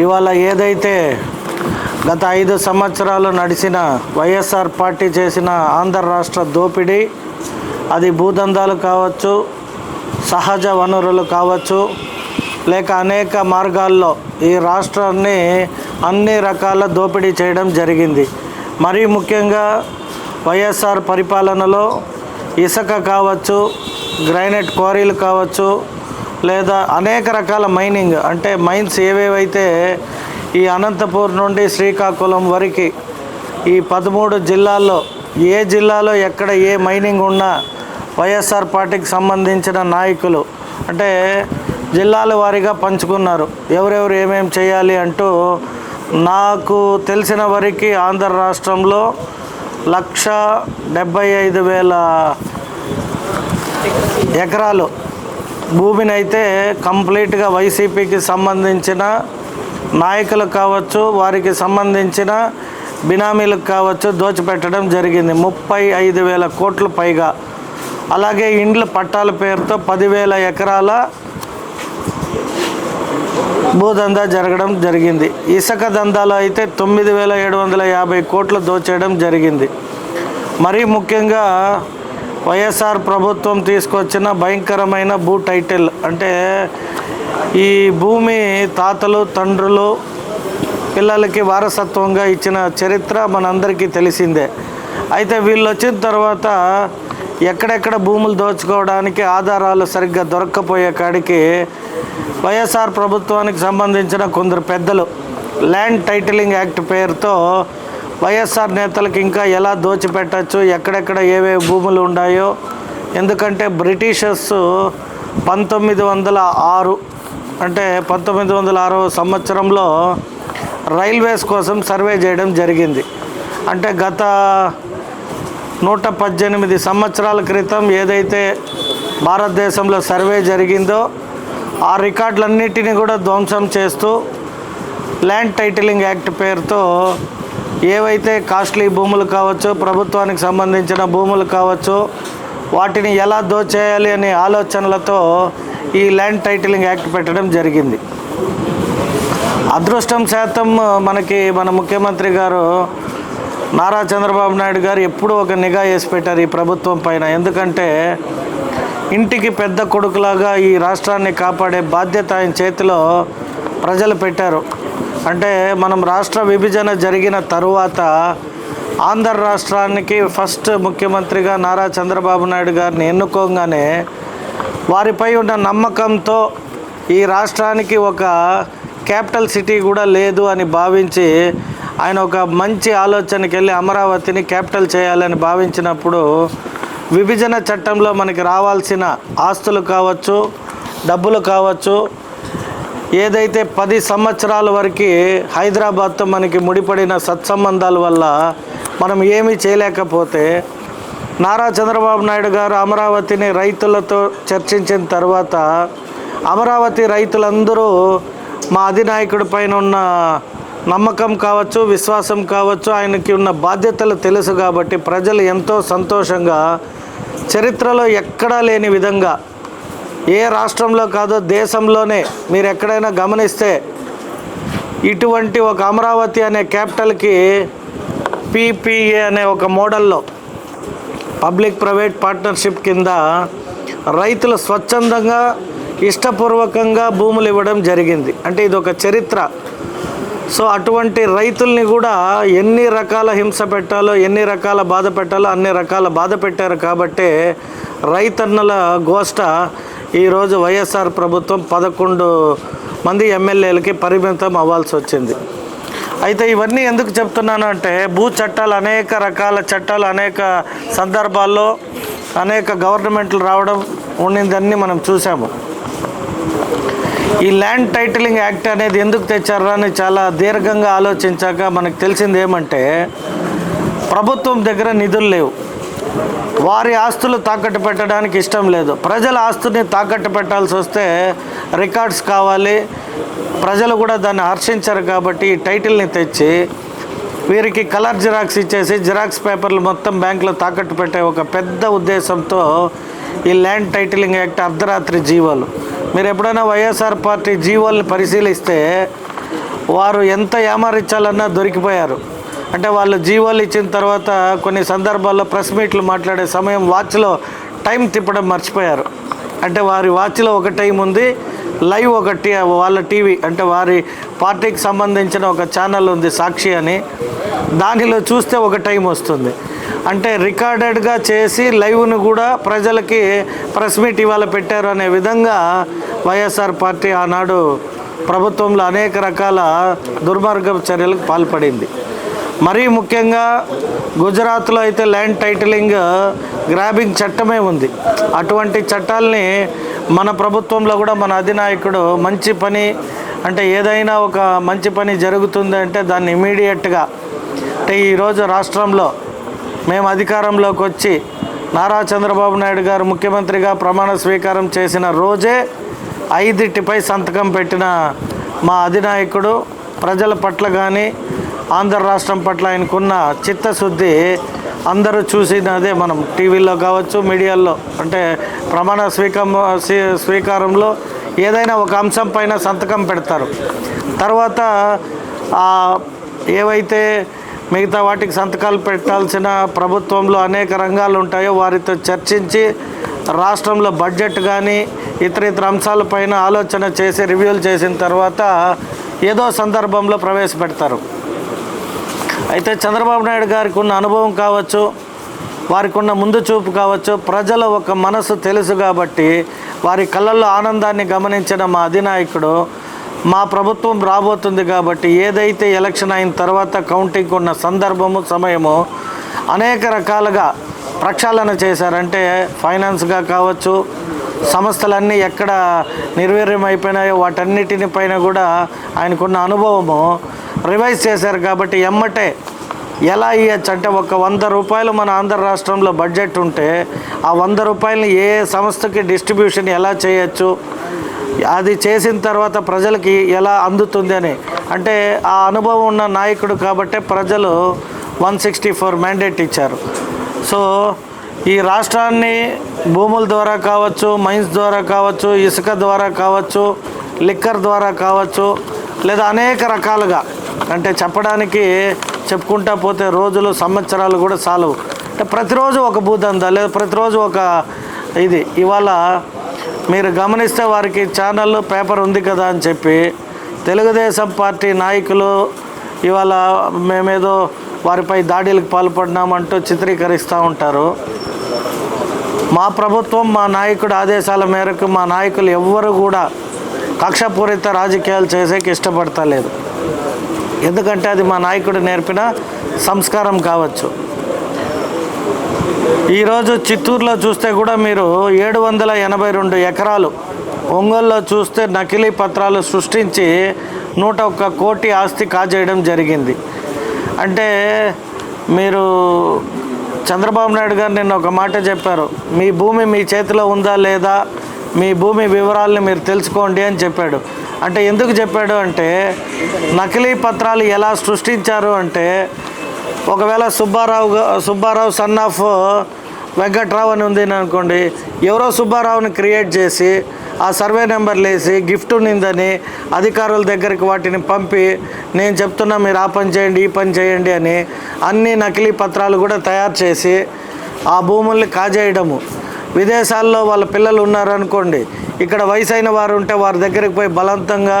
ఇవాళ ఏదైతే గత ఐదు సంవత్సరాలు నడిచిన వైఎస్ఆర్ పార్టీ చేసిన ఆంధ్ర రాష్ట్ర దోపిడీ అది భూదందాలు కావచ్చు సహజ వనరులు కావచ్చు లేక అనేక మార్గాల్లో ఈ రాష్ట్రాన్ని అన్ని రకాల దోపిడీ చేయడం జరిగింది. మరీ ముఖ్యంగా వైఎస్ఆర్ పరిపాలనలో ఇసుక కావచ్చు గ్రైనైట్ క్వారీలు కావచ్చు లేదా అనేక రకాల మైనింగ్ అంటే మైన్స్ ఏవేవైతే ఈ అనంతపూర్ నుండి శ్రీకాకుళం వరకు ఈ పదమూడు జిల్లాల్లో ఏ జిల్లాలో ఎక్కడ ఏ మైనింగ్ ఉన్నా వైఎస్ఆర్ పార్టీకి సంబంధించిన నాయకులు అంటే జిల్లాల వారీగా పంచుకున్నారు. ఎవరెవరు ఏమేమి చేయాలి అంటూ నాకు తెలిసిన వరకు ఆంధ్ర రాష్ట్రంలో లక్ష డెబ్బై ఐదు వేల ఎకరాలు భూమిని అయితే కంప్లీట్గా వైసీపీకి సంబంధించిన నాయకులకు కావచ్చు వారికి సంబంధించిన బినామీలకు కావచ్చు దోచిపెట్టడం జరిగింది. ముప్పై ఐదు వేల కోట్లు పైగా. అలాగే ఇండ్ల పట్టాల పేరుతో పదివేల ఎకరాల భూదందా జరగడం జరిగింది. ఇసుక దందాలో అయితే తొమ్మిది వేల ఏడు వందల యాభై కోట్లు దోచేయడం జరిగింది. మరీ ముఖ్యంగా వైఎస్ఆర్ ప్రభుత్వం తీసుకొచ్చిన భయంకరమైన భూ టైటిల్. అంటే ఈ భూమి తాతలు తండ్రులు పిల్లలకి వారసత్వంగా ఇచ్చిన చరిత్ర మనందరికీ తెలిసిందే. అయితే వీళ్ళు వచ్చిన తర్వాత ఎక్కడెక్కడ భూములు దోచుకోవడానికి ఆధారాలు సరిగ్గా దొరక్కపోయే కాడికి వైఎస్ఆర్ ప్రభుత్వానికి సంబంధించిన కొందరు పెద్దలు ల్యాండ్ టైటిలింగ్ యాక్ట్ పేరుతో వైఎస్ఆర్ నేతలకు ఇంకా ఎలా దోచిపెట్టచ్చు? ఎక్కడెక్కడ ఏవే భూములు ఉన్నాయో? ఎందుకంటే బ్రిటిషర్స్ పంతొమ్మిది వందల ఆరు అంటే పంతొమ్మిది వందల ఆరో సంవత్సరంలో రైల్వేస్ కోసం సర్వే చేయడం జరిగింది. అంటే గత నూట పద్దెనిమిది సంవత్సరాల క్రితం ఏదైతే భారతదేశంలో సర్వే జరిగిందో ఆ రికార్డులన్నిటినీ కూడా ధ్వంసం చేస్తూ ల్యాండ్ టైటిలింగ్ యాక్ట్ పేరుతో ఏవైతే కాస్ట్లీ భూములు కావచ్చు ప్రభుత్వానికి సంబంధించిన భూములు కావచ్చు వాటిని ఎలా దోచేయాలి అనే ఆలోచనలతో ఈ ల్యాండ్ టైటిలింగ్ యాక్ట్ పెట్టడం జరిగింది. అదృష్టం శాతం మనకి మన ముఖ్యమంత్రి గారు నారా చంద్రబాబు నాయుడు గారు ఎప్పుడూ ఒక నిఘా వేసి పెట్టారు ఈ ప్రభుత్వం పైన. ఎందుకంటే ఇంటికి పెద్ద కొడుకులాగా ఈ రాష్ట్రాన్ని కాపాడే బాధ్యత ఆయన చేతిలో ప్రజలు పెట్టారు. అంటే మనం రాష్ట్ర విభజన జరిగిన తరువాత ఆంధ్ర రాష్ట్రానికి ఫస్ట్ ముఖ్యమంత్రిగా నారా చంద్రబాబు నాయుడు గారిని ఎన్నుకోగానే వారిపై ఉన్న నమ్మకంతో ఈ రాష్ట్రానికి ఒక క్యాపిటల్ సిటీ కూడా లేదు అని భావించి ఆయన ఒక మంచి ఆలోచనకి వెళ్ళి అమరావతిని క్యాపిటల్ చేయాలని భావించినప్పుడు విభజన చట్టంలో మనకి రావాల్సిన ఆస్తులు కావచ్చు డబ్బులు కావచ్చు ఏదైతే పది సంవత్సరాల వరకు హైదరాబాద్తో మనకి ముడిపడిన సత్సంబంధాల వల్ల మనం ఏమీ చేయలేకపోతే నారా చంద్రబాబు నాయుడు గారు అమరావతిని రైతులతో చర్చించిన తర్వాత అమరావతి రైతులందరూ మా అధినాయకుడి పైన ఉన్న నమ్మకం కావచ్చు విశ్వాసం కావచ్చు ఆయనకి ఉన్న బాధ్యతలు తెలుసు కాబట్టి ప్రజలు ఎంతో సంతోషంగా చరిత్రలో ఎక్కడా లేని విధంగా ఏ రాష్ట్రంలో కాదో దేశంలోనే మీరు ఎక్కడైనా గమనిస్తే ఇటువంటి ఒక అమరావతి అనే క్యాపిటల్కి పీపీఏ అనే ఒక మోడల్లో పబ్లిక్ ప్రైవేట్ పార్ట్నర్షిప్ కింద రైతులు స్వచ్ఛందంగా ఇష్టపూర్వకంగా భూములు ఇవ్వడం జరిగింది. అంటే ఇది ఒక చరిత్ర. సో అటువంటి రైతుల్ని కూడా ఎన్ని రకాల హింస పెట్టాలో ఎన్ని రకాల బాధ పెట్టాలో అన్ని రకాల బాధ పెట్టారు కాబట్టి రైతన్నల గోష్ట ఈరోజు వైఎస్ఆర్ ప్రభుత్వం పదకొండు మంది ఎమ్మెల్యేలకి పరిమితం అవ్వాల్సి వచ్చింది. అయితే ఇవన్నీ ఎందుకు చెప్తున్నాను అంటే భూ చట్టాలు అనేక రకాల చట్టాలు అనేక సందర్భాల్లో అనేక గవర్నమెంట్లు రావడం ఉండిందన్నీ మనం చూసాము ఈ ల్యాండ్ టైటిలింగ్ యాక్ట్ అనేది ఎందుకు తెచ్చారా అని చాలా దీర్ఘంగా ఆలోచించాక మనకు తెలిసింది ఏమంటే ప్రభుత్వం దగ్గర నిధులు లేవు. వారి ఆస్తులు తాకట్టు పెట్టడానికి ఇష్టం లేదు. ప్రజల ఆస్తుని తాకట్టు పెట్టాల్సి వస్తే రికార్డ్స్ కావాలి. ప్రజలు కూడా దాన్ని హర్షించరు కాబట్టి ఈ టైటిల్ని తెచ్చి వీరికి కలర్ జిరాక్స్ ఇచ్చేసి జిరాక్స్ పేపర్లు మొత్తం బ్యాంకులో తాకట్టు పెట్టే ఒక పెద్ద ఉద్దేశంతో ఈ ల్యాండ్ టైటిలింగ్ యాక్ట్ అర్ధరాత్రి జీవోలు. మీరు ఎప్పుడైనా వైఎస్ఆర్ పార్టీ జీవోల్ని పరిశీలిస్తే వారు ఎంత ఏమారించాలన్నా దొరికిపోయారు. అంటే వాళ్ళు జీవోలు ఇచ్చిన తర్వాత కొన్ని సందర్భాల్లో ప్రెస్ మీట్లు మాట్లాడే సమయం వాచ్లో టైం తిప్పడం మర్చిపోయారు. అంటే వారి వాచ్లో ఒక టైం ఉంది లైవ్ ఒక టీ వాళ్ళ టీవీ అంటే వారి పార్టీకి సంబంధించిన ఒక ఛానల్ ఉంది సాక్షి అని. దానిలో చూస్తే ఒక టైం వస్తుంది. అంటే రికార్డెడ్గా చేసి లైవ్ను కూడా ప్రజలకి ప్రెస్ మీట్ ఇవాళ పెట్టారు అనే విధంగా వైఎస్ఆర్ పార్టీ ఆనాడు ప్రభుత్వంలో అనేక రకాల దుర్మార్గ చర్యలకు పాల్పడింది. మరీ ముఖ్యంగా గుజరాత్లో అయితే ల్యాండ్ టైటిలింగ్ గ్రాబింగ్ చట్టమే ఉంది. అటువంటి చట్టాల్ని మన ప్రభుత్వంలో కూడా మన అధినాయకుడు మంచి పని అంటే ఏదైనా ఒక మంచి పని జరుగుతుంది అంటే దాన్ని ఇమీడియట్గా అంటే ఈరోజు రాష్ట్రంలో మేము అధికారంలోకి వచ్చి నారా చంద్రబాబు నాయుడు గారు ముఖ్యమంత్రిగా ప్రమాణ స్వీకారం చేసిన రోజే ఐదింటిపై సంతకం పెట్టిన మా అధినాయకుడు ప్రజల పట్ల కానీ ఆంధ్ర రాష్ట్రం పట్ల ఆయనకున్న చిత్తశుద్ధి అందరూ చూసినదే మనం టీవీలో కావచ్చు మీడియాలో అంటే ప్రమాణ స్వీకం స్వీకారంలో ఏదైనా ఒక అంశం పైన సంతకం పెడతారు. తర్వాత ఏవైతే మిగతా వాటికి సంతకాలు పెట్టాల్సిన ప్రభుత్వంలో అనేక రంగాలు ఉంటాయో వారితో చర్చించి రాష్ట్రంలో బడ్జెట్ కానీ ఇతర ఇతర అంశాలపైన ఆలోచన చేసి రివ్యూలు చేసిన తర్వాత ఏదో సందర్భంలో ప్రవేశపెడతారు. అయితే చంద్రబాబు నాయుడు గారికి ఉన్న అనుభవం కావచ్చు వారికి ఉన్న ముందు చూపు కావచ్చు ప్రజల ఒక మనసు తెలుసు కాబట్టి వారి కళ్ళల్లో ఆనందాన్ని గమనించిన మా అధినాయకుడు మా ప్రభుత్వం రాబోతుంది కాబట్టి ఏదైతే ఎలక్షన్ అయిన తర్వాత కౌంటింగ్ ఉన్న సందర్భము సమయము అనేక రకాలుగా ప్రక్షాళన చేశారంటే ఫైనాన్స్గా కావచ్చు సంస్థలన్నీ ఎక్కడ నిర్వీర్యం అయిపోయినాయో వాటన్నిటిని పైన కూడా ఆయనకున్న అనుభవము రివైజ్ చేశారు కాబట్టి ఎమ్మటే ఎలా ఇవ్వచ్చు అంటే ఒక వంద రూపాయలు మన ఆంధ్ర రాష్ట్రంలో బడ్జెట్ ఉంటే ఆ వంద రూపాయలని ఏ సంస్థకి డిస్ట్రిబ్యూషన్ ఎలా చేయొచ్చు? అది చేసిన తర్వాత ప్రజలకి ఎలా అందుతుంది అని? అంటే ఆ అనుభవం ఉన్న నాయకుడు కాబట్టే ప్రజలు వన్ సిక్స్టీ ఫోర్ మ్యాండేట్ ఇచ్చారు. సో ఈ రాష్ట్రాన్ని భూముల ద్వారా కావచ్చు మైన్స్ ద్వారా కావచ్చు ఇసుక ద్వారా కావచ్చు లిక్కర్ ద్వారా కావచ్చు లేదా అనేక రకాలుగా అంటే చెప్పడానికి చెప్పుకుంటా పోతే రోజులు సంవత్సరాలు కూడా చాలవు అంటే ప్రతిరోజు ఒక భూదందా లేదా ప్రతిరోజు ఒక ఇది. ఇవాళ మీరు గమనిస్తే వారికి ఛానల్ పేపర్ ఉంది కదా అని చెప్పి తెలుగుదేశం పార్టీ నాయకులు ఇవాళ మేమేదో వారిపై దాడులకు పాల్పడినామంటూ చిత్రీకరిస్తూ ఉంటారు. మా ప్రభుత్వం మా నాయకుడు ఆదేశాల మేరకు మా నాయకులు ఎవ్వరు కూడా కక్షపూరిత రాజకీయాలు చేసేకి ఇష్టపడతలేదు. ఎందుకంటే అది మా నాయకుడు నేర్పిన సంస్కారం కావచ్చు. ఈరోజు చిత్తూరులో చూస్తే కూడా మీరు ఏడు వందల ఎనభై రెండు ఎకరాలు ఒంగోలులో చూస్తే నకిలీ పత్రాలు సృష్టించి నూట ఒక్క కోటి ఆస్తి కాజేయడం జరిగింది. అంటే మీరు చంద్రబాబు నాయుడు గారు నిన్న ఒక మాట చెప్పారు. మీ భూమి మీ చేతిలో ఉందా లేదా మీ భూమి వివరాలని మీరు తెలుసుకోండి అని చెప్పాడు. అంటే ఎందుకు చెప్పాడు అంటే నకిలీ పత్రాలు ఎలా సృష్టించారు అంటే ఒకవేళ సుబ్బారావు సుబ్బారావు సన్ ఆఫ్ వెంకట్రావు అని ఉంది అనుకోండి ఎవరో సుబ్బారావుని క్రియేట్ చేసి ఆ సర్వే నెంబర్లు వేసి గిఫ్ట్ ఉన్నిందని అధికారుల దగ్గరికి వాటిని పంపి నేను చెప్తున్నా మీరు ఆ పని చేయండి ఈ పని చేయండి అని అన్ని నకిలీ పత్రాలు కూడా తయారు చేసి ఆ భూముల్ని కాజేయడము. విదేశాల్లో వాళ్ళ పిల్లలు ఉన్నారనుకోండి ఇక్కడ వయసు అయిన వారు ఉంటే వారి దగ్గరికి పోయి బలవంతంగా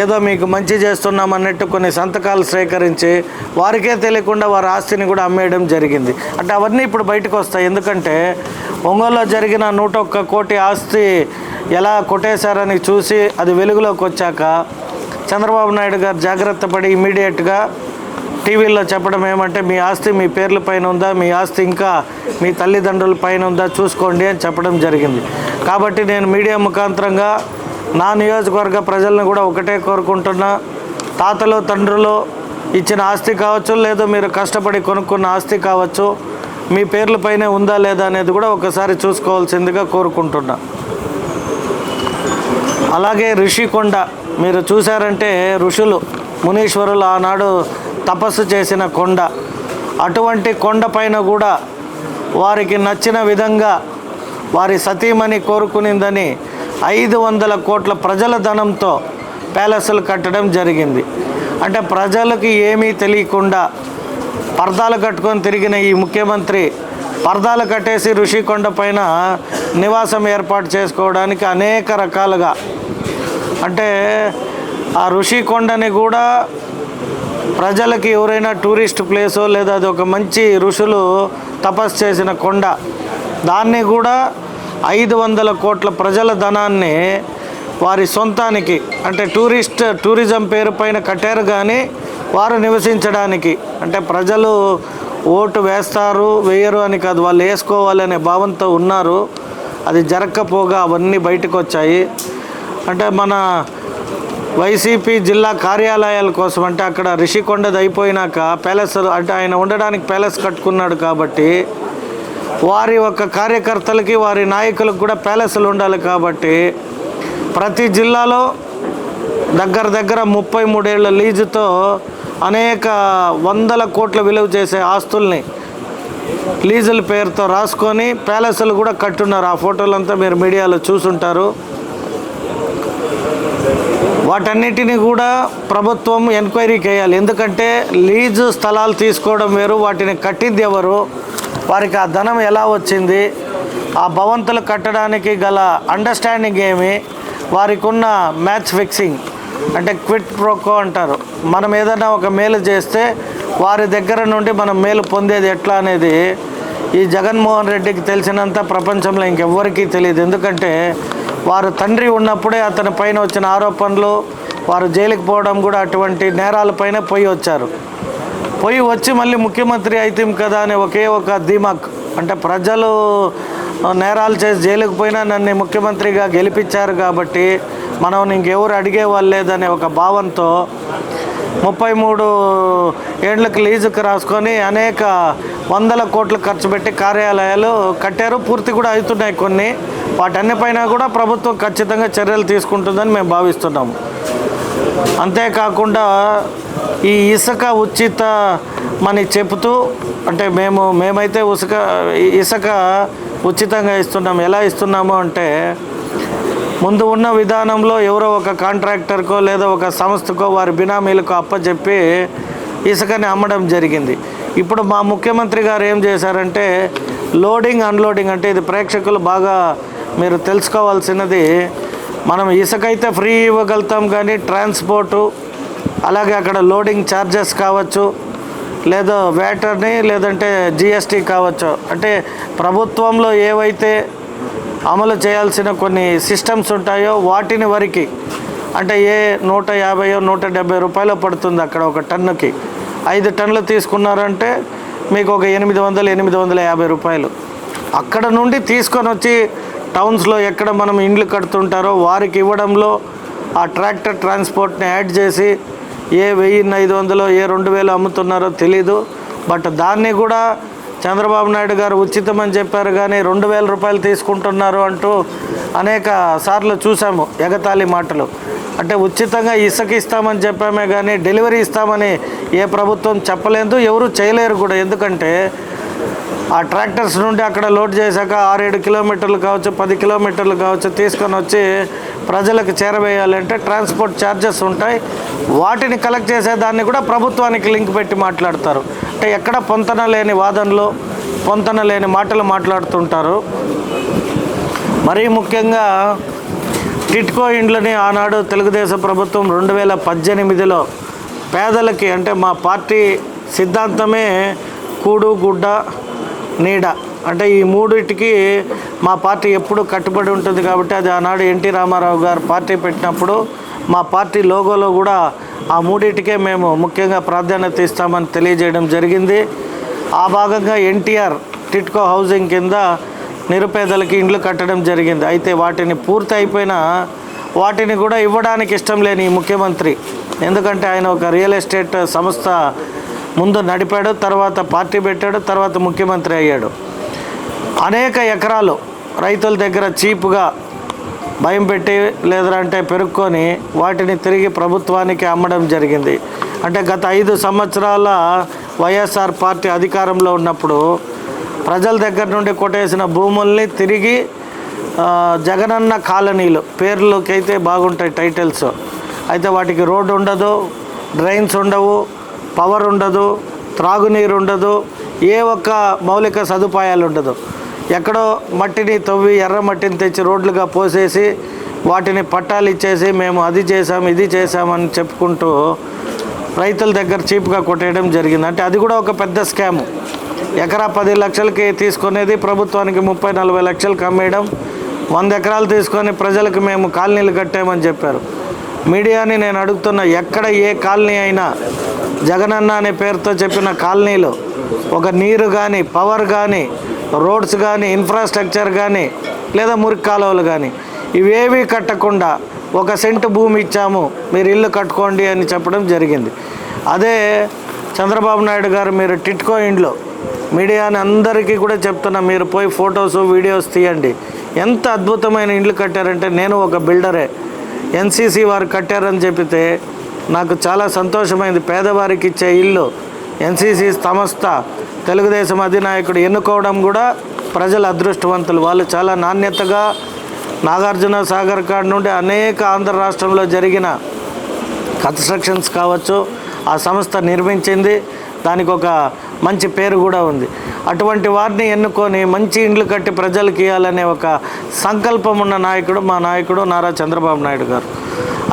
ఏదో మీకు మంచి చేస్తున్నాం అన్నట్టు కొన్ని సంతకాలు సేకరించి వారికే తెలియకుండా వారి ఆస్తిని కూడా అమ్మేయడం జరిగింది. అంటే అవన్నీ ఇప్పుడు బయటకు వస్తాయి. ఎందుకంటే ఒంగోలులో జరిగిన నూట ఒక్క కోటి ఆస్తి ఎలా కొట్టేశారని చూసి అది వెలుగులోకి వచ్చాక చంద్రబాబు నాయుడు గారు జాగ్రత్త పడి ఇమీడియట్గా టీవీలో చెప్పడం ఏమంటే మీ ఆస్తి మీ పేర్ల పైన ఉందా? మీ ఆస్తి ఇంకా మీ తల్లిదండ్రుల పైన ఉందా? చూసుకోండి అని చెప్పడం జరిగింది. కాబట్టి నేను మీడియా ముఖాంతరంగా నా నియోజకవర్గ ప్రజలను కూడా ఒకటే కోరుకుంటున్నా. తాతలు తండ్రులు ఇచ్చిన ఆస్తి కావచ్చు లేదా మీరు కష్టపడి కొనుక్కున్న ఆస్తి కావచ్చు మీ పేర్లపైనే ఉందా లేదా అనేది కూడా ఒకసారి చూసుకోవాల్సిందిగా కోరుకుంటున్నా. అలాగే ఋషికొండ మీరు చూశారంటే ఋషులు మునీశ్వరులు ఆనాడు తపస్సు చేసిన కొండ. అటువంటి కొండపైన కూడా వారికి నచ్చిన విధంగా వారి సతీమణి కోరుకునిందని ఐదు వందల కోట్ల ప్రజల ధనంతో ప్యాలెస్లు కట్టడం జరిగింది. అంటే ప్రజలకు ఏమీ తెలియకుండా పర్దాలు కట్టుకొని తిరిగిన ఈ ముఖ్యమంత్రి పర్దాలు కట్టేసి ఋషికొండ పైన నివాసం ఏర్పాటు చేసుకోవడానికి అనేక రకాలుగా అంటే ఆ ఋషికొండని కూడా ప్రజలకి ఎవరైనా టూరిస్ట్ ప్లేసో లేదా అది ఒక మంచి ఋషులు తపస్సు చేసిన కొండ దాన్ని కూడా ఐదు వందల కోట్ల ప్రజల ధనాన్ని వారి సొంతానికి అంటే టూరిస్ట్ టూరిజం పేరు పైన కట్టారు కానీ వారు నివసించడానికి అంటే ప్రజలు ఓటు వేస్తారు వేయరు అని కాదు వాళ్ళు వేసుకోవాలనే భావంతో ఉన్నారు. అది జరగకపోగా అవన్నీ బయటకు వచ్చాయి. అంటే మన వైసీపీ జిల్లా కార్యాలయాల కోసం అంటే అక్కడ రిషికొండది అయిపోయినాక ప్యాలెస్ అంటే ఆయన ఉండడానికి ప్యాలెస్ కట్టుకున్నాడు కాబట్టి వారి యొక్క కార్యకర్తలకి వారి నాయకులకు కూడా ప్యాలెస్లు ఉండాలి కాబట్టి ప్రతి జిల్లాలో దగ్గర దగ్గర ముప్పై మూడేళ్ళ లీజుతో అనేక వందల కోట్ల విలువ చేసే ఆస్తుల్ని లీజుల పేరుతో రాసుకొని ప్యాలెస్లు కూడా కట్టున్నారు. ఆ ఫోటోలంతా మీరు మీడియాలో చూసుంటారు. వాటన్నిటిని కూడా ప్రభుత్వం ఎంక్వైరీకి వేయాలి ఎందుకంటే లీజు స్థలాలు తీసుకోవడం వేరు వాటిని కట్టింది ఎవరు వారికి ఆ ధనం ఎలా వచ్చింది ఆ భవంతులు కట్టడానికి గల అండర్స్టాండింగ్ ఏమి వారికి ఉన్న మ్యాచ్ ఫిక్సింగ్ అంటే క్విట్ ప్రోకో అంటారు. మనం ఏదైనా ఒక మేలు చేస్తే వారి దగ్గర నుండి మనం మేలు పొందేది ఎట్లా అనేది ఈ జగన్మోహన్ రెడ్డికి తెలిసినంత ప్రపంచంలో ఇంకెవ్వరికీ తెలియదు. ఎందుకంటే వారు తండ్రి ఉన్నప్పుడే అతని పైన వచ్చిన ఆరోపణలు వారు జైలుకి పోవడం కూడా అటువంటి నేరాలపైన పోయి వచ్చారు. పోయి వచ్చి మళ్ళీ ముఖ్యమంత్రి అయితేం కదా అనే ఒకే ఒక ధీమాక్. అంటే ప్రజలు నేరాలు చేసి జైలుకు పోయినా నన్ను ముఖ్యమంత్రిగా గెలిపించారు కాబట్టి మనం ఇంకెవరు అడిగే వాళ్ళు లేదనే ఒక భావంతో ముప్పై మూడు ఏండ్లకు లీజుకు రాసుకొని అనేక వందల కోట్లు ఖర్చు పెట్టి కార్యాలయాలు కట్టారు. పూర్తి కూడా అవుతున్నాయి కొన్ని. వాటన్నిపైన కూడా ప్రభుత్వం ఖచ్చితంగా చర్యలు తీసుకుంటుందని మేము భావిస్తున్నాము. అంతేకాకుండా ఈ ఇసుక ఉచిత మని చెబుతూ అంటే మేము మేమైతే ఉసుక ఇసుక ఉచితంగా ఇస్తున్నాం ఎలా ఇస్తున్నాము అంటే ముందు ఉన్న విధానంలో ఎవరో ఒక కాంట్రాక్టర్కో లేదా ఒక సంస్థకో వారి బినామీలకు అప్పచెప్పి ఇసుకని అమ్మడం జరిగింది. ఇప్పుడు మా ముఖ్యమంత్రి గారు ఏం చేశారంటే లోడింగ్ అన్లోడింగ్ అంటే ఇది ప్రేక్షకులు బాగా మీరు తెలుసుకోవాల్సినది మనం ఇసుకైతే ఫ్రీ ఇవ్వగలుగుతాం కానీ ట్రాన్స్పోర్టు అలాగే అక్కడ లోడింగ్ ఛార్జెస్ కావచ్చు లేదా వ్యాటర్ని లేదంటే జిఎస్టీ కావచ్చు. అంటే ప్రభుత్వంలో ఏవైతే అమలు చేయాల్సిన కొన్ని సిస్టమ్స్ ఉంటాయో వాటిని వరకు అంటే ఏ నూట యాభైయో నూట డెబ్బై రూపాయలు పడుతుంది అక్కడ ఒక టన్నుకి. ఐదు టన్నులు తీసుకున్నారంటే మీకు ఒక ఎనిమిది వందలు ఎనిమిది వందల యాభై రూపాయలు. అక్కడ నుండి తీసుకొని వచ్చి టౌన్స్లో ఎక్కడ మనం ఇండ్లు కడుతుంటారో వారికి ఇవ్వడంలో ఆ ట్రాక్టర్ ట్రాన్స్పోర్ట్ని యాడ్ చేసి ఏ వెయ్యి ఐదు వందలు ఏ రెండు వేలు అమ్ముతున్నారో తెలీదు. బట్ దాన్ని కూడా చంద్రబాబు నాయుడు గారు ఉచితం అని చెప్పారు కానీ రెండు వేల రూపాయలు తీసుకుంటున్నారు అంటూ అనేక సార్లు చూసాము ఎగతాళి మాటలు. అంటే ఉచితంగా ఇసుక ఇస్తామని చెప్పామే కానీ డెలివరీ ఇస్తామని ఏ ప్రభుత్వం చెప్పలేదు ఎవరు చేయలేరు కూడా. ఎందుకంటే ఆ ట్రాక్టర్స్ నుండి అక్కడ లోడ్ చేశాక ఆరేడు కిలోమీటర్లు కావచ్చు పది కిలోమీటర్లు కావచ్చు తీసుకొని వచ్చి ప్రజలకు చేరవేయాలంటే ట్రాన్స్పోర్ట్ ఛార్జెస్ ఉంటాయి. వాటిని కలెక్ట్ చేసేదాన్ని కూడా ప్రభుత్వానికి లింక్ పెట్టి మాట్లాడతారు. అంటే ఎక్కడ పొంతన లేని వాదనలు పొంతన లేని మాటలు మాట్లాడుతుంటారు. మరీ ముఖ్యంగా టిట్కో ఇండ్లని ఆనాడు తెలుగుదేశం ప్రభుత్వం రెండు వేల పద్దెనిమిదిలో పేదలకి అంటే మా పార్టీ సిద్ధాంతమే కూడు గుడ్డ నీడ. అంటే ఈ మూడిటికి మా పార్టీ ఎప్పుడు కట్టుబడి ఉంటుంది కాబట్టి అది ఆనాడు ఎన్టీ రామారావు గారు పార్టీ పెట్టినప్పుడు మా పార్టీ లోగోలో కూడా ఆ మూడింటికే మేము ముఖ్యంగా ప్రాధాన్యత ఇస్తామని తెలియజేయడం జరిగింది. ఆ భాగంగా ఎన్టీఆర్ టిట్కో హౌసింగ్ కింద నిరుపేదలకి ఇండ్లు కట్టడం జరిగింది. అయితే వాటిని పూర్తి అయిపోయిన వాటిని కూడా ఇవ్వడానికి ఇష్టం లేని ఈ ముఖ్యమంత్రి. ఎందుకంటే ఆయన ఒక రియల్ ఎస్టేట్ సంస్థ ముందు నడిపాడు తర్వాత పార్టీ పెట్టాడు తర్వాత ముఖ్యమంత్రి అయ్యాడు. అనేక ఎకరాలు రైతుల దగ్గర చీప్గా భయం పెట్టి లేదంటే పెరుక్కొని వాటిని తిరిగి ప్రభుత్వానికి అమ్మడం జరిగింది. అంటే గత ఐదు సంవత్సరాల వైఎస్ఆర్ పార్టీ అధికారంలో ఉన్నప్పుడు ప్రజల దగ్గర నుండి కొట్టేసిన భూముల్ని తిరిగి జగనన్న కాలనీలు పేర్లకైతే బాగుంటాయి టైటిల్స్. అయితే వాటికి రోడ్డు ఉండదు డ్రైన్స్ ఉండవు పవర్ ఉండదు త్రాగునీరు ఉండదు ఏ ఒక్క మౌలిక సదుపాయాలు ఉండదు. ఎక్కడో మట్టిని తవ్వి ఎర్ర మట్టిని తెచ్చి రోడ్లుగా పోసేసి వాటిని పట్టాలు ఇచ్చేసి మేము అది చేసాం ఇది చేసామని చెప్పుకుంటూ రైతుల దగ్గర చీప్గా కొట్టేయడం జరిగింది. అంటే అది కూడా ఒక పెద్ద స్కామ్. ఎకరా పది లక్షలకి తీసుకునేది ప్రభుత్వానికి ముప్పై నలభై లక్షలకు అమ్మేయడం వంద ఎకరాలు తీసుకొని ప్రజలకు మేము కాలనీలు కట్టామని చెప్పారు. మీడియాని నేను అడుగుతున్న ఎక్కడ ఏ కాలనీ అయినా జగనన్న అనే పేరుతో చెప్పిన కాలనీలు ఒక నీరు కానీ పవర్ కానీ రోడ్స్ కానీ ఇన్ఫ్రాస్ట్రక్చర్ కానీ లేదా మురికి కాలువలు కానీ ఇవేవి కట్టకుండా ఒక సెంటు భూమి ఇచ్చాము మీరు ఇల్లు కట్టుకోండి అని చెప్పడం జరిగింది. అదే చంద్రబాబు నాయుడు గారు మీరు టిట్కో ఇండ్లు మీడియాని అందరికీ కూడా చెప్తున్నా మీరు పోయి ఫొటోస్ వీడియోస్ తీయండి. ఎంత అద్భుతమైన ఇండ్లు కట్టారంటే నేను ఒక బిల్డరే ఎన్సీసీ వారు కట్టారని చెప్పితే నాకు చాలా సంతోషమైంది. పేదవారికి ఇచ్చే ఇల్లు ఎన్సీసీ సంస్థ తెలుగుదేశం అధినాయకుడు ఎన్నుకోవడం కూడా ప్రజల అదృష్టవంతులు. వాళ్ళు చాలా నాణ్యతగా నాగార్జున సాగర్ కాడ నుండి అనేక ఆంధ్ర రాష్ట్రంలో జరిగిన కన్స్ట్రక్షన్స్ కావచ్చు ఆ సంస్థ నిర్మించింది. దానికి ఒక మంచి పేరు కూడా ఉంది. అటువంటి వారిని ఎన్నుకొని మంచి ఇండ్లు కట్టి ప్రజలకు ఇవ్వాలనే ఒక సంకల్పం ఉన్న నాయకుడు మా నాయకుడు నారా చంద్రబాబు నాయుడు గారు.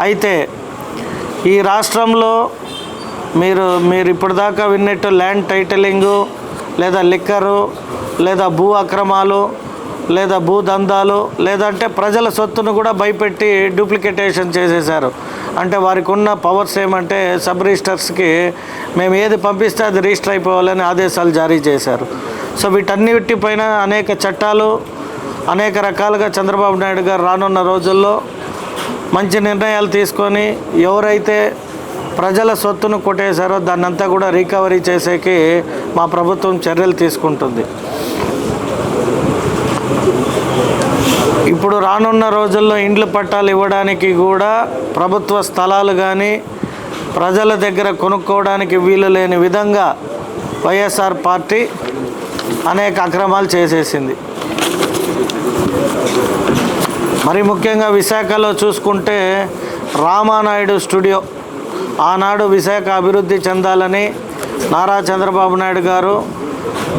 అయితే ఈ రాష్ట్రంలో మీరు మీరు ఇప్పటిదాకా విన్నట్టు ల్యాండ్ టైటిలింగు లేదా లిక్కరు లేదా భూ అక్రమాలు లేదా భూ దందాలు లేదంటే ప్రజల సొత్తును కూడా భయపెట్టి డూప్లికేటేషన్ చేసేశారు. అంటే వారికి ఉన్న పవర్స్ ఏమంటే సబ్ రిజిస్టర్స్కి మేము ఏది పంపిస్తే అది రిజిస్టర్ అయిపోవాలని ఆదేశాలు జారీ చేశారు. సో వీటన్నిటిపైన అనేక చట్టాలు అనేక రకాలుగా చంద్రబాబు నాయుడు గారు రానున్న రోజుల్లో మంచి నిర్ణయాలు తీసుకొని ఎవరైతే ప్రజల సొత్తును కొట్టేశారో దాన్నంతా కూడా రికవరీ చేసేకి మా ప్రభుత్వం చర్యలు తీసుకుంటుంది. ఇప్పుడు రానున్న రోజుల్లో ఇండ్ల పట్టాలు ఇవ్వడానికి కూడా ప్రభుత్వ స్థలాలు కానీ ప్రజల దగ్గర కొనుక్కోవడానికి వీలు లేని విధంగా వైఎస్ఆర్ పార్టీ అనేక అక్రమాలు చేసేసింది. మరి ముఖ్యంగా విశాఖలో చూసుకుంటే రామానాయుడు స్టూడియో. ఆనాడు విశాఖ అభివృద్ధి చెందాలని నారా చంద్రబాబు నాయుడు గారు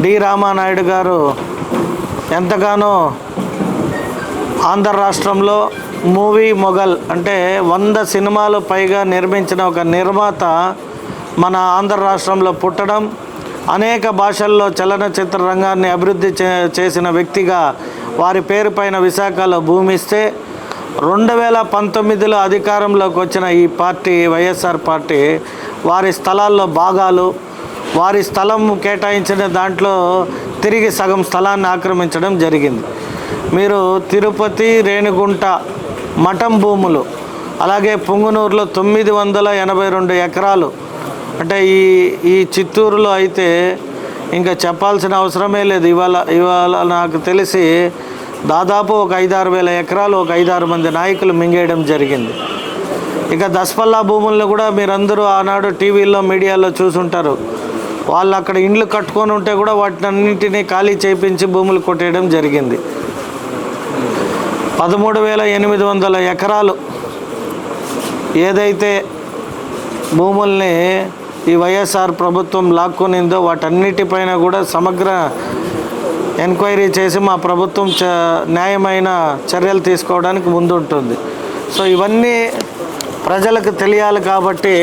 డి రామానాయుడు గారు ఎంతగానో ఆంధ్ర రాష్ట్రంలో మూవీ మొఘల్ అంటే వంద సినిమాలు పైగా నిర్మించిన ఒక నిర్మాత మన ఆంధ్ర రాష్ట్రంలో పుట్టడం అనేక భాషల్లో చలనచిత్ర రంగాన్ని అభివృద్ధి చే చేసిన వ్యక్తిగా వారి పేరు పైన విశాఖలో భూమి ఇస్తే రెండు వేల పంతొమ్మిదిలో అధికారంలోకి వచ్చిన ఈ పార్టీ వైఎస్ఆర్ పార్టీ వారి స్థలాల్లో భాగాలు వారి స్థలం కేటాయించిన దాంట్లో తిరిగి సగం స్థలాన్ని ఆక్రమించడం జరిగింది. మీరు తిరుపతి రేణిగుంట మఠం భూములు అలాగే పుంగునూరులో తొమ్మిది వందల ఎనభై రెండు ఎకరాలు అంటే ఈ ఈ చిత్తూరులో అయితే ఇంకా చెప్పాల్సిన అవసరమే లేదు. ఇవాళ ఇవాళ నాకు తెలిసి దాదాపు ఒక ఐదారు వేల ఎకరాలు ఒక ఐదారు మంది నాయకులు మింగేయడం జరిగింది. ఇక దస్పల్లా భూములను కూడా మీరందరూ ఆనాడు టీవీలో మీడియాలో చూసుంటారు. వాళ్ళు అక్కడ ఇండ్లు కట్టుకొని ఉంటే కూడా వాటిని అన్నింటినీ ఖాళీ చేయించి భూములు కొట్టేయడం జరిగింది. పదమూడు వేల ఎనిమిది వందల ఎకరాలు ఏదైతే భూముల్ని ఈ వైఎస్ఆర్ ప్రభుత్వం లాక్కునిందో వాటన్నిటిపైన కూడా సమగ్ర ఎంక్వైరీ చేసి మా ప్రభుత్వం చ న్యాయమైన చర్యలు తీసుకోవడానికి ముందుంటుంది. సో ఇవన్నీ ప్రజలకు తెలియాలి కాబట్టి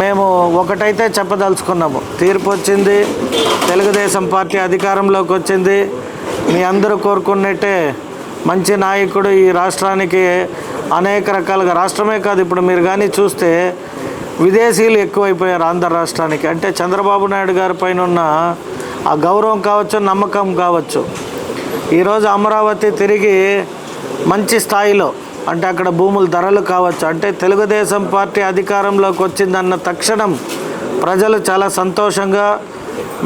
మేము ఒకటైతే చెప్పదలుచుకున్నాము. తీర్పు వచ్చింది తెలుగుదేశం పార్టీ అధికారంలోకి వచ్చింది. మీ అందరూ కోరుకున్నట్టే మంచి నాయకుడు ఈ రాష్ట్రానికి అనేక రకాలుగా రాష్ట్రమే కాదు ఇప్పుడు మీరు కానీ చూస్తే విదేశీయులు ఎక్కువైపోయారు ఆంధ్ర రాష్ట్రానికి. అంటే చంద్రబాబు నాయుడు గారి పైన ఉన్న ఆ గౌరవం కావచ్చు నమ్మకం కావచ్చు. ఈరోజు అమరావతి తిరిగి మంచి స్థాయిలో అంటే అక్కడ భూముల ధరలు కావచ్చు అంటే తెలుగుదేశం పార్టీ అధికారంలోకి వచ్చిందన్న తక్షణం ప్రజలు చాలా సంతోషంగా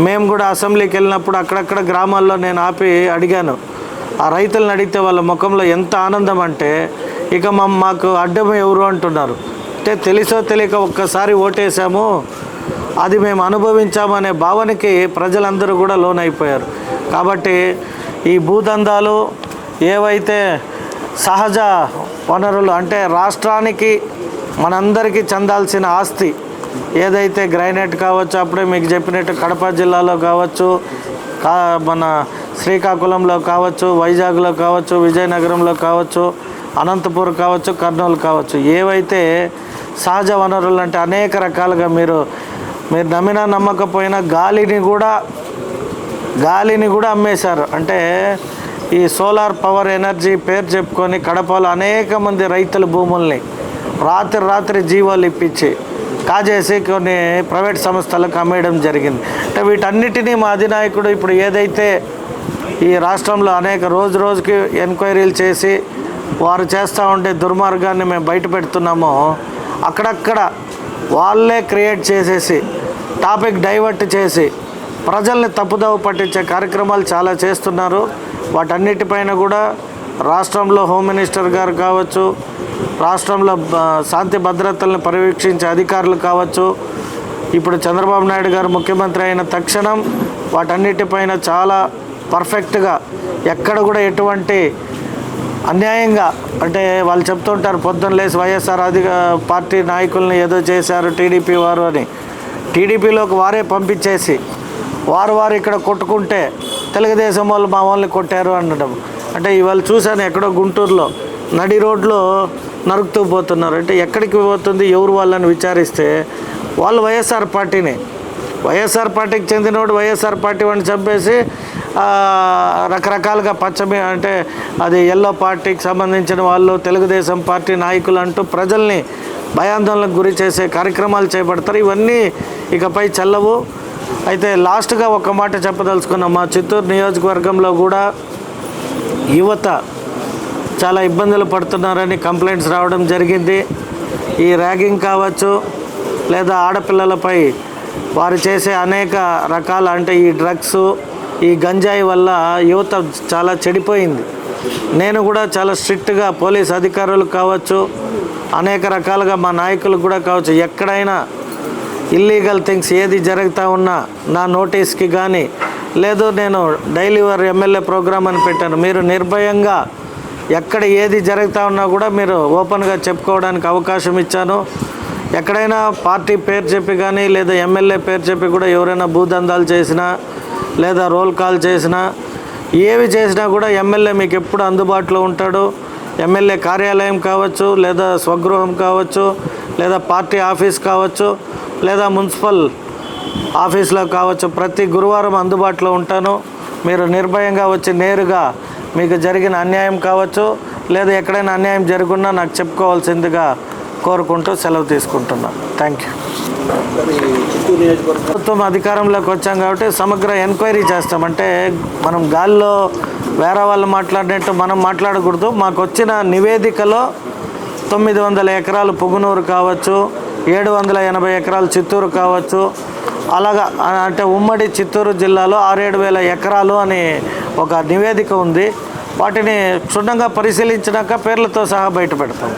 మేము కూడా అసెంబ్లీకి వెళ్ళినప్పుడు అక్కడక్కడ గ్రామాల్లో నేను ఆపి అడిగాను. ఆ రైతులను అడిగితే వాళ్ళ ముఖంలో ఎంత ఆనందం అంటే ఇక మా మాకు అడ్డం ఎవరు అంటున్నారు. అంటే తెలుసో తెలియక ఒక్కసారి ఓటేసాము అది మేము అనుభవించామనే భావనకి ప్రజలందరూ కూడా లోనైపోయారు. కాబట్టి ఈ భూదందాలు ఏవైతే సహజ వనరులు అంటే రాష్ట్రానికి మనందరికీ చెందాల్సిన ఆస్తి ఏదైతే గ్రైనేట్ కావచ్చు అప్పుడే మీకు చెప్పినట్టు కడప జిల్లాలో కావచ్చు కా మన శ్రీకాకుళంలో కావచ్చు వైజాగ్లో కావచ్చు విజయనగరంలో కావచ్చు అనంతపూర్ కావచ్చు కర్నూలు కావచ్చు ఏవైతే సహజ వనరులు అంటే అనేక రకాలుగా మీరు మీరు నమ్మినా నమ్మకపోయినా గాలిని కూడా గాలిని కూడా అమ్మేశారు. అంటే ఈ సోలార్ పవర్ ఎనర్జీ పేరు చెప్పుకొని కడపలో అనేక మంది రైతుల భూముల్ని రాత్రి రాత్రి జీవోలు ఇప్పించి కాజేసి కొన్ని ప్రైవేట్ సంస్థలకు అమ్మేయడం జరిగింది. అంటే వీటన్నిటినీ మా అధినాయకుడు ఇప్పుడు ఏదైతే ఈ రాష్ట్రంలో అనేక రోజు రోజుకి ఎంక్వైరీలు చేసి వారు చేస్తూ ఉండే దుర్మార్గాన్ని మేము బయట పెడుతున్నామో అక్కడక్కడ వాళ్ళే క్రియేట్ చేసేసి టాపిక్ డైవర్ట్ చేసి ప్రజల్ని తప్పుదవ పట్టించే కార్యక్రమాలు చాలా చేస్తున్నారు. వాటన్నిటిపైన కూడా రాష్ట్రంలో హోమ్ మినిస్టర్ గారు కావచ్చు రాష్ట్రంలో శాంతి భద్రతలను పర్యవేక్షించే అధికారులు కావచ్చు ఇప్పుడు చంద్రబాబు నాయుడు గారు ముఖ్యమంత్రి అయిన తక్షణం వాటన్నిటిపైన చాలా పర్ఫెక్ట్గా ఎక్కడ కూడా ఎటువంటి అన్యాయంగా. అంటే వాళ్ళు చెప్తుంటారు పొద్దున్న లేసి వైఎస్ఆర్ అధిక పార్టీ నాయకుల్ని ఏదో చేశారు టీడీపీ వారు అని. టీడీపీలోకి వారే పంపించేసి వారు వారు ఇక్కడ కొట్టుకుంటే తెలుగుదేశం వాళ్ళు మా వాళ్ళని కొట్టారు అనడం. అంటే ఇవాళ చూశాను ఎక్కడో గుంటూరులో నడి రోడ్లో నరుకుతూ పోతున్నారు. అంటే ఎక్కడికి పోతుంది ఎవరు వాళ్ళని విచారిస్తే వాళ్ళు వైఎస్ఆర్ పార్టీని వైఎస్ఆర్ పార్టీకి చెందినవాడు వైఎస్ఆర్ పార్టీ వాడిని చంపేసి రకరకాలుగా పచ్చమి అంటే అది ఎల్లో పార్టీకి సంబంధించిన వాళ్ళు తెలుగుదేశం పార్టీ నాయకులు అంటూ ప్రజల్ని భయాందోళనకు గురి చేసే కార్యక్రమాలు చేపడతారు. ఇవన్నీ ఇకపై చల్లవు. అయితే లాస్ట్గా ఒక మాట చెప్పదలుచుకున్నాం. మా చిత్తూరు నియోజకవర్గంలో కూడా యువత చాలా ఇబ్బందులు పడుతున్నారని కంప్లైంట్స్ రావడం జరిగింది. ఈ ర్యాగింగ్ కావచ్చు లేదా ఆడపిల్లలపై వారు చేసే అనేక రకాల అంటే ఈ డ్రగ్స్ ఈ గంజాయి వల్ల యువత చాలా చెడిపోయింది. నేను కూడా చాలా స్ట్రిక్ట్గా పోలీస్ అధికారులు కావచ్చు అనేక రకాలుగా మా నాయకులు కూడా కావచ్చు ఎక్కడైనా ఇల్లీగల్ థింగ్స్ ఏది జరుగుతూ ఉన్నా నా నోటీస్కి కానీ లేదు నేను డైలీ వారి ఎమ్మెల్యే ప్రోగ్రామ్ అని పెట్టాను. మీరు నిర్భయంగా ఎక్కడ ఏది జరుగుతూ ఉన్నా కూడా మీరు ఓపెన్గా చెప్పుకోవడానికి అవకాశం ఇచ్చాను. ఎక్కడైనా పార్టీ పేరు చెప్పి కానీ లేదా ఎమ్మెల్యే పేరు చెప్పి కూడా ఎవరైనా భూదందాలు చేసినా లేదా రోల్ కాల్ చేసినా ఏవి చేసినా కూడా ఎమ్మెల్యే మీకు ఎప్పుడు అందుబాటులో ఉంటాడు. ఎమ్మెల్యే కార్యాలయం కావచ్చు లేదా స్వగృహం కావచ్చు లేదా పార్టీ ఆఫీస్ కావచ్చు లేదా మున్సిపల్ ఆఫీస్లో కావచ్చు ప్రతి గురువారం అందుబాటులో ఉంటాను. మీరు నిర్భయంగా వచ్చి నేరుగా మీకు జరిగిన అన్యాయం కావచ్చు లేదా ఎక్కడైనా అన్యాయం జరుగున్నా నాకు చెప్పుకోవాల్సిందిగా కోరుకుంటూ సెలవు తీసుకుంటున్నాను థ్యాంక్ యూ ప్రభుత్వం అధికారంలోకి వచ్చాం కాబట్టి సమగ్ర ఎంక్వైరీ చేస్తాం. అంటే మనం గాల్లో వేరే వాళ్ళు మాట్లాడినట్టు మనం మాట్లాడకూడదు. మాకు వచ్చిన నివేదికలో తొమ్మిది వందల ఎకరాలు పుగునూరు కావచ్చు ఏడు వందల ఎనభై ఎకరాలు చిత్తూరు కావచ్చు అలాగా అంటే ఉమ్మడి చిత్తూరు జిల్లాలో ఆరేడు వేల ఎకరాలు అని ఒక నివేదిక ఉంది. వాటిని క్షుణ్ణంగా పరిశీలించినాక పేర్లతో సహా బయట పెడతాం.